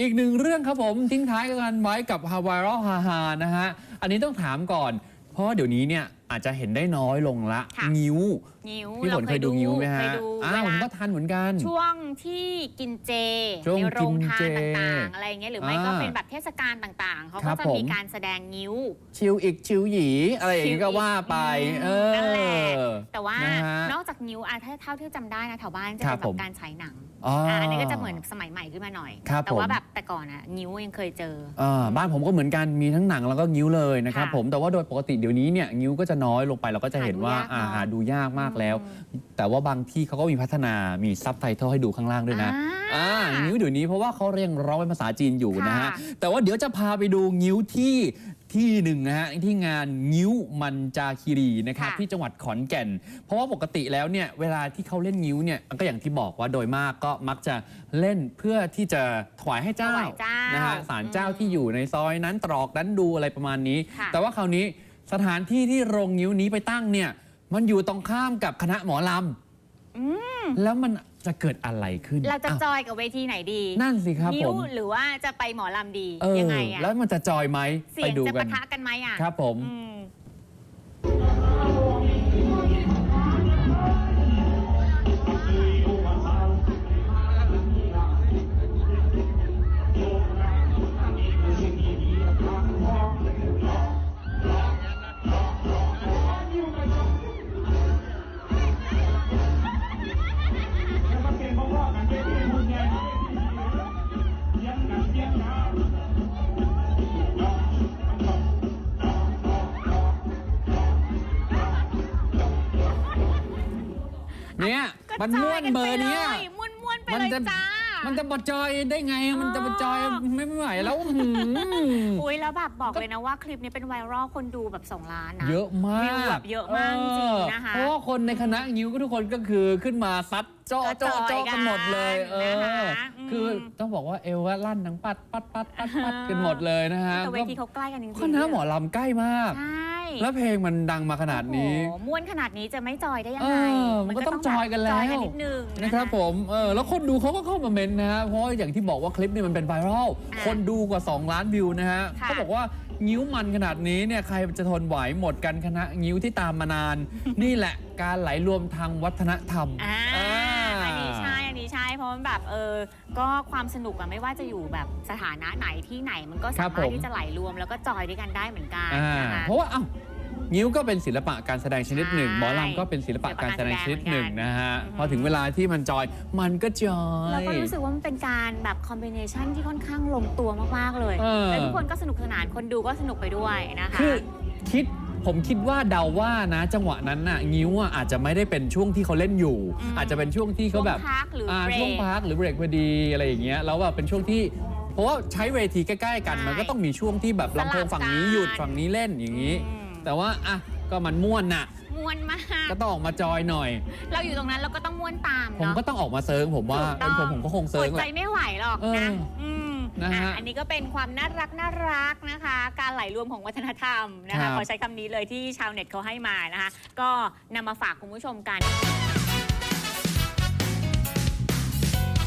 อีกหนึ่งเรื่องครับผมทิ้งท้ายกันไว้กับฮาวายรอฮาฮานะฮะ อันนี้ต้องถามก่อน เพราะว่าเดี๋ยวนี้เนี่ยอาจจะเห็นได้น้อยลงละ ค่ะงิ้ว งิ้วพี่ฝนราเคยดูงิ้วไหมฮะ เคยดูอ้าเววผมลาก็ทันเหมือนกัน ช่วงที่กินเจช่วงในโรงทานกินเจต่างๆ อะไรอย่างเงี้ยหรือไม่ก็อ่าเป็นแบบเทศกาลต่างๆ เขาครัก็บจะผม มีการแสดงงิ้ว ชิวอีกชิวหยีอะไรอย่างนี้ก็ว่าไป เออ นั่นแหละ แต่ว่านะฮะนอกจากงิ้วอะถ้าเท่าที่จำได้นะแถวบ้านจะครัเป็บนแบผม บการฉายหนังอ๋ออ อ่าอันนี้ก็จะเหมือนสมัยใหม่ขึ้นมาหน่อย ครับแต่ว่าผม แบบแต่ก่อนอะงิ้วยังเคยเจอ อ่าบ้านผมก็เหมือนกันมีทั้งหนังแล้วก็งิ้วเลยนะครับค่ะผมแต่ว่าโดยปกติเดี๋ยวนี้เนี่ยงิ้วก็จะน้อยลงไปเราก็จะเห็นว่าหาดูยากเนอะอาหาดูยากมากแล้วอืมแต่ว่าบางที่เขาก็มีพัฒนามีซับไตเติลให้ดูข้างล่างด้วยนะอ่าอ่างิ้วเดี๋ยวนี้เพราะว่าเขาเรียงร้องเป็นภาษาจีนอยู่นะฮะค่ะแต่ว่าเดี๋ยวจะพาไปดูงิ้วที่ที่หนึ่งนะฮะที่งานงิ้วมันจาคีรีนะครับค่ะที่จังหวัดขอนแก่น เพราะว่าปกติแล้วเนี่ยเวลาที่เขาเล่นงิ้วเนี่ยก็อย่างที่บอกว่าโดยมากก็มักจะเล่นเพื่อที่จะถวายให้เจ้าถวายเจ้านนะฮะศาลเจ้าอืมที่อยู่ในซอยนั้นตรอกนั้นดูอะไรประมาณนี้ค่ะแต่ว่าคราวนี้สถานที่ที่โรงงิ้วนี้ไปตั้งเนี่ย มันอยู่ตรงข้ามกับคณะหมอลำแล้วมันจะเกิดอะไรขึ้นเราจะอ้าวจอยกับเวทีไหนดีนั่นสิครับนิ้ผวมหรือว่าจะไปหมอลำดีเออยังไงอะแล้วมันจะจอยไหมเสีไปยงดูจะกัปะนทะกันไหมอะครับผม เนี่ยก็มันจม้อวยนกันเบอไปร์เลเนี้ยยม้วนม้วนๆไปมันเลยจะจ้ามันจะมาจอยได้ไง มันจะมาจอยอ๋อไม่ไหวแล้วหืมอุ้ยแล้วแบบบอกเลยนะว่าคลิปนี้เป็นไวรัลคนดูแบบ2ล้านนะเยอะมากวิวแบบเยอะมากจริงๆนะคะเพราะว่าคนในคณะงิ้วก็ทุกคนก็คือขึ้นมาซัดเจาะก็เจาะจอยเจาะกันหมดเลย เอกันอนะคะอืมคือต้องบอกว่าเอวว่าลั่นทั้งปัดปัดปัดปัดปัดกันหมดเลยนะฮะแต่เวทีเขาใกล้กันจริงๆคณะหมอลำใกล้มากใช่ แล้วเพลงมันดังมาขนาดนี้โอ้โหม้วนขนาดนี้จะไม่จอยได้ยังเอไงอมันก็ต้องจอยกันแล้ว จอยกันนิดนึงนะครับผม เออ แล้วคนดูเขาก็เข้ามาเมนต์นะฮะ เพราะอย่างที่บอกว่าคลิปนี้มันเป็นไวรัล อะคนดูกว่า 2 ล้านวิวนะฮะค่ะ เขาบอกว่างิ้วมันขนาดนี้เนี่ยใครจะทนไหวหมดกันคณะงิ้วที่ตามมานาน นี่แหละการไหลรวมทางวัฒนธรรม อ่าอ่าอั มันแบบเออก็ความสนุกอะไม่ว่าจะอยู่แบบสถานะไหนที่ไหนมันก็ครัสาบมารถผมที่จะไหลรวมแล้วก็จอยด้วยกันได้เหมือนกันอ่านะคะ เพราะว่าเอ้างิ้วก็เป็นศิลปะการแสดงชนิดหนึ่ง ใช่หมอลำก็เป็นศิลปะการแสดงชนิดหนึ่งนะฮะอืมพอถึงเวลาที่มันจอยมันก็จอย แล้วก็รู้สึกว่ามันเป็นการแบบคอมบิเนชันที่ค่อนข้างลงตัวมาก ๆ เลยเออ แล้วทุกคนก็สนุกสนานคนดูก็สนุกไปด้วยนะคะ คือคิด ผมคิดว่าเดาว่านะจังหวะนั้นน่ะงิ้วอะอาจจะไม่ได้เป็นช่วงที่เขาเล่นอยู่ อืมอาจจะเป็นช่วงที่เขาแบบช่วงพักหรืออ่าเบรกช่วงพักหรือเบรกพอดีอะไรอย่างเงี้ยแล้วแบบเป็นช่วงที่เพราะว่าใช้เวทีใกล้ ๆ กันใช่มันก็ต้องมีช่วงที่แบบสลับลำโพงฝั่งนี้กันหยุดฝั่งนี้เล่นอย่างนี้ อืม แต่ว่าอะก็มันม่วนน่ะม้วนมาก ก็ต้องออกมาจอยหน่อย เราอยู่ตรงนั้นเราก็ต้องม้วนตามผมเนาะก็ต้องออกมาเซิร์งผมว่าถูกต้เป็นองผมผมก็คงเซิอร์ดงแหใจละ ไม่ไหวหรอกเออนะอืม นะฮะ อะอันนี้ก็เป็นความน่ารักน่ารักนะคะ การไหลรวมของวัฒนธรรมนะครัคะบ ขอใช้คำนี้เลยที่ชาวเน็ตเขาให้มานะคะ ก็นำมาฝากคุณผู้ชมกัน